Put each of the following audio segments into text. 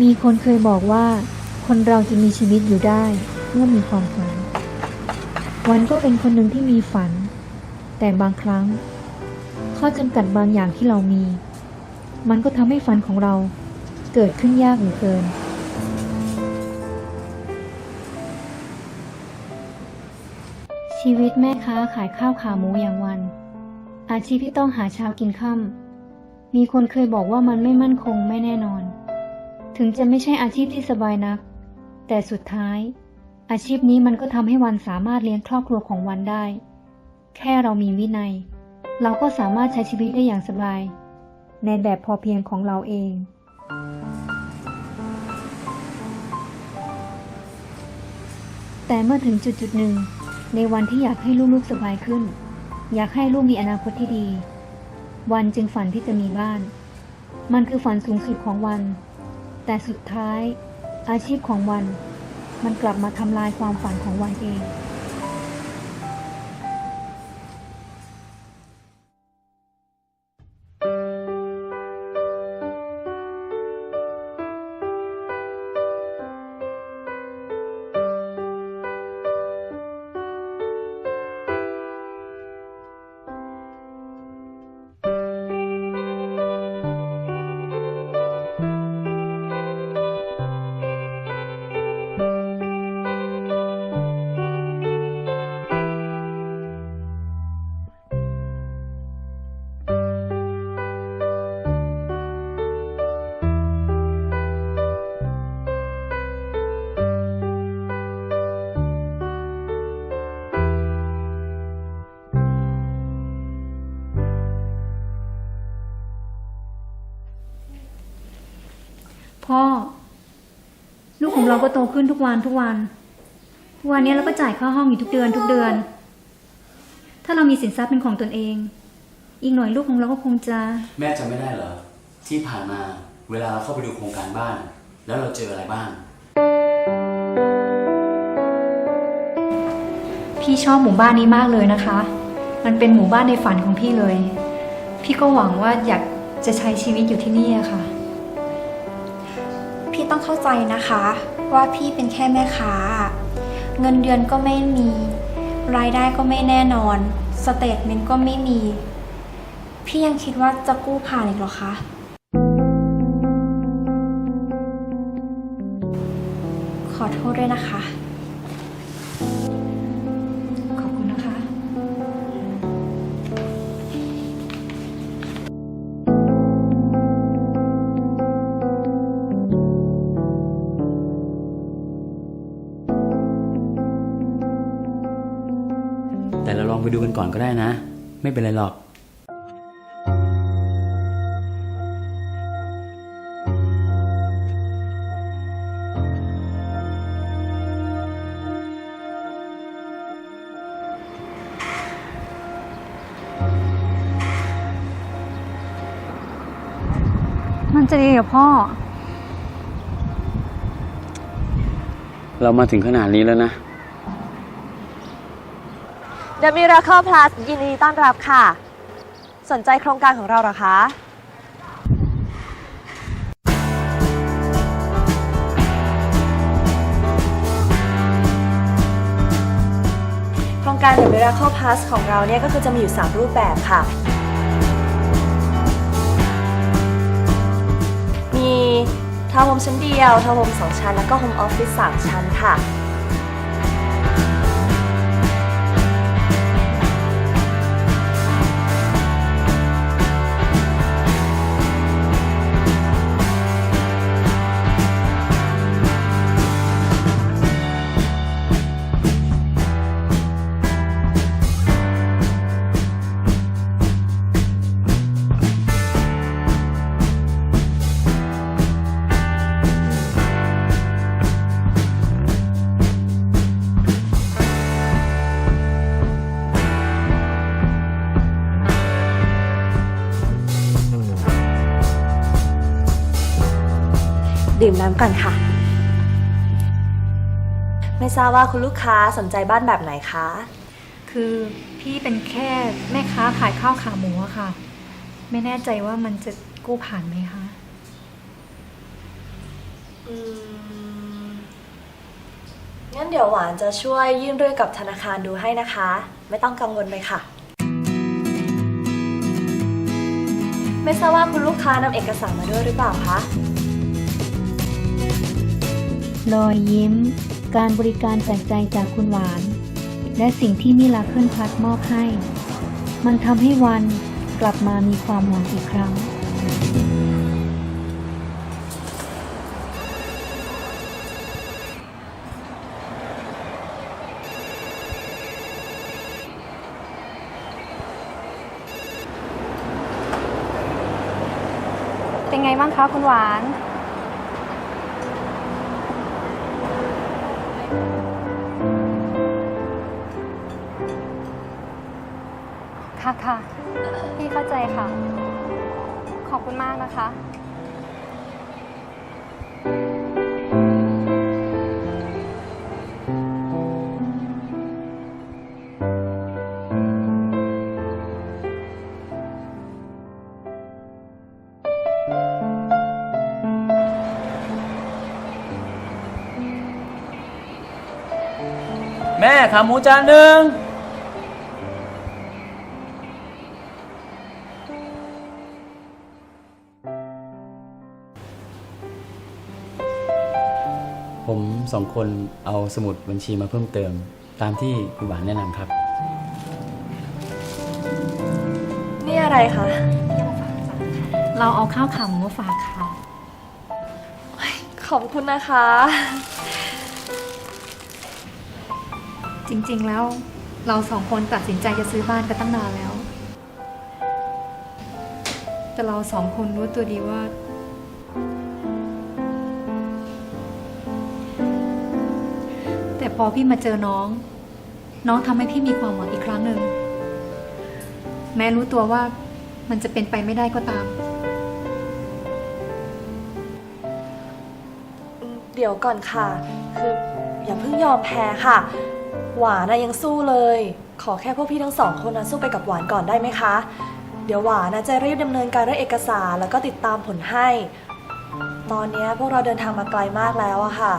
มีคนเคยบอกว่า คนเราจะมีชีวิตอยู่ได้ เมื่อมีความฝัน วันก็เป็นคนหนึ่งที่มีฝัน แต่บางครั้ง ข้อจำกัดบางอย่างที่เรามี มันก็ทำให้ฝันของเราเกิดขึ้นยากเหลือเกินชีวิตแม่ค้าขายข้าวขาหมูอย่างวัน อาชีพที่ต้องหาเช้ากินค่ำ มีคนเคยบอกว่ามันไม่มั่นคงไม่แน่นอน ถึงจะไม่ใช่อาชีพที่สบายนัก แต่สุดท้าย อาชีพนี้มันก็ทำให้วันสามารถเลี้ยงครอบครัวของวันได้ แค่เรามีวินัย เราก็สามารถใช้ชีวิตได้อย่างสบาย ในแบบพอเพียงของเราเองแต่เมื่อถึงจุดจุดหนึ่ง ในวันที่อยากให้ลูกๆสบายขึ้น อยากให้ลูกมีอนาคตที่ดี วันจึงฝันที่จะมีบ้าน มันคือฝันสูงสุดของวัน แต่สุดท้ายอาชีพของวัน มันกลับมาทำลายความฝันของวันเอง พ่อ ลูกของเราก็โตขึ้นทุกวันทุกวัน ทุกวันนี้เราก็จ่ายค่าห้องอยู่ทุกเดือนทุกเดือน ถ้าเรามีสินทรัพย์เป็นของตนเอง อีกหน่อยลูกของเราก็คงจะแม่จำไม่ได้เหรอ ที่ผ่านมาเวลาเราเข้าไปดูโครงการบ้าน แล้วเราเจออะไรบ้าง พี่ชอบหมู่บ้านนี้มากเลยนะคะ มันเป็นหมู่บ้านในฝันของพี่เลย พี่ก็หวังว่าอยากจะใช้ชีวิตอยู่ที่นี่อะค่ะพี่ ต้องเข้าใจนะคะ ว่าพี่เป็นแค่แม่ค้า เงินเดือนก็ไม่มี รายได้ก็ไม่แน่นอน สเตทเมนต์ก็ไม่มี พี่ยังคิดว่าจะกู้ผ่านอีกหรอคะ ขอโทษด้วยนะคะ ไปดูกันก่อนก็ได้นะ ไม่เป็นไรหรอกมันจะดีกับพ่อ เรามาถึงขนาดนี้แล้วนะ The Miracle Plus ยินดีต้อนรับค่ะ สนใจโครงการของเราเหรอคะโครงการ The Miracle Plus ของเราเนี่ยก็คือจะมีอยู่ 3 รูปแบบค่ะ มีทาวน์โฮมชั้นเดียวทาวน์โฮม2ชั้น แล้วก็โฮมออฟฟิศ3ชั้นค่ะ ดื่มน้ำก่อนค่ะ ไม่ทราบว่าคุณลูกค้าสนใจบ้านแบบไหนคะ คือพี่เป็นแค่แม่ค้าขายข้าวขาหมูอะค่ะ ไม่แน่ใจว่ามันจะกู้ผ่านไหมคะอืมงั้นเดี๋ยวหวานจะช่วยยื่นเรื่องกับธนาคารดูให้นะคะ ไม่ต้องกังวลไปค่ะ ไม่ทราบว่าคุณลูกค้านำเอกสารมาด้วยหรือเปล่าคะ รอยยิ้ม การบริการแจกใจจากคุณหวาน และสิ่งที่มิลาเคิลพัดมอบให้ มันทำให้วันกลับมามีความหวังอีกครั้ง เป็นไงบ้างคะคุณหวาน ค่ะค่ะพี่เข้าใจค่ะ ขอบคุณมากนะคะ แม่ขาหมูจานหนึ่ง สองคนเอาสมุดบัญชีมาเพิ่มเติม ตามที่คุณหวานแนะนำครับ นี่อะไรคะเราเอาข้าวขาหมูมาฝากค่ะ ขอบคุณนะคะ จริงๆแล้วเราสองคนตัดสินใจจะซื้อบ้านกันตั้งนานแล้ว แต่เราสองคนรู้ตัวดีว่า พอพี่มาเจอน้อง น้องทำให้พี่มีความหวังอีกครั้งหนึ่ง แม้รู้ตัวว่ามันจะเป็นไปไม่ได้ก็ตาม เดี๋ยวก่อนค่ะ คืออย่าเพิ่งยอมแพ้ค่ะ หวานนะยังสู้เลย ขอแค่พวกพี่ทั้งสองคนนะสู้ไปกับหวานก่อนได้ไหมคะ เดี๋ยวหวานนะจะรีบดำเนินการเรื่องเอกสารแล้วก็ติดตามผลให้ ตอนนี้พวกเราเดินทางมาไกลมากแล้วอะค่ะ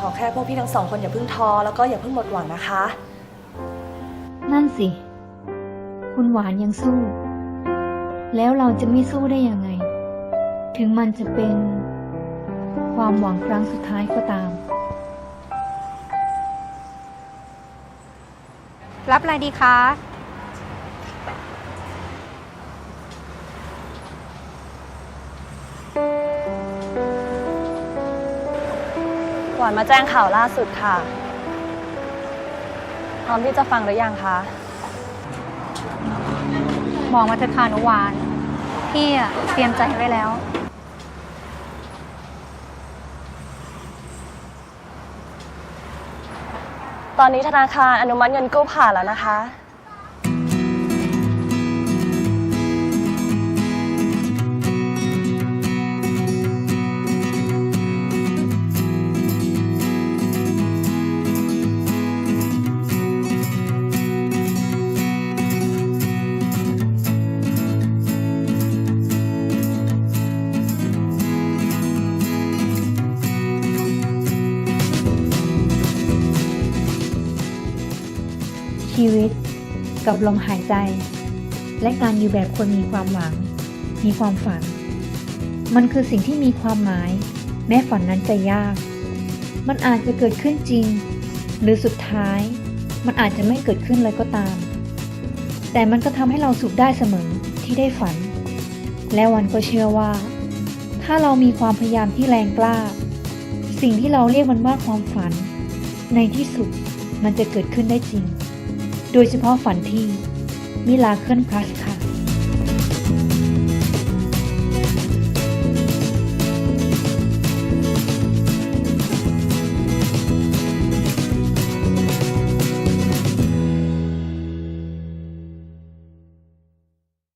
ขอแค่พวกพี่ทั้งสองคนอย่าเพิ่งท้อแล้วก็อย่าเพิ่งหมดหวังนะคะ นั่นสิ คุณหวานยังสู้ แล้วเราจะไม่สู้ได้ยังไง ถึงมันจะเป็นความหวังครั้งสุดท้ายก็ตาม รับอะไรดีคะ หวานมาแจ้งข่าวล่าสุดค่ะ พร้อมที่จะฟังหรือยังคะบอกมาเถอะค่ะหนุหวาน พี่อะเตรียมใจไว้แล้ว ตอนนี้ธนาคารอนุมัติเงินกู้ผ่านแล้วนะคะ ชีวิต กับลมหายใจ และการอยู่แบบคนมีความหวัง มีความฝัน มันคือสิ่งที่มีความหมาย แม้ฝันนั้นจะยาก มันอาจจะเกิดขึ้นจริง หรือสุดท้าย มันอาจจะไม่เกิดขึ้นเลยก็ตาม แต่มันก็ทำให้เราสุขได้เสมอที่ได้ฝัน และวันก็เชื่อว่า ถ้าเรามีความพยายามที่แรงกล้า สิ่งที่เราเรียกมันว่าความฝัน ในที่สุดมันจะเกิดขึ้นได้จริง โดยเฉพาะฝันที่มิลาเคิลพลัสค่ะ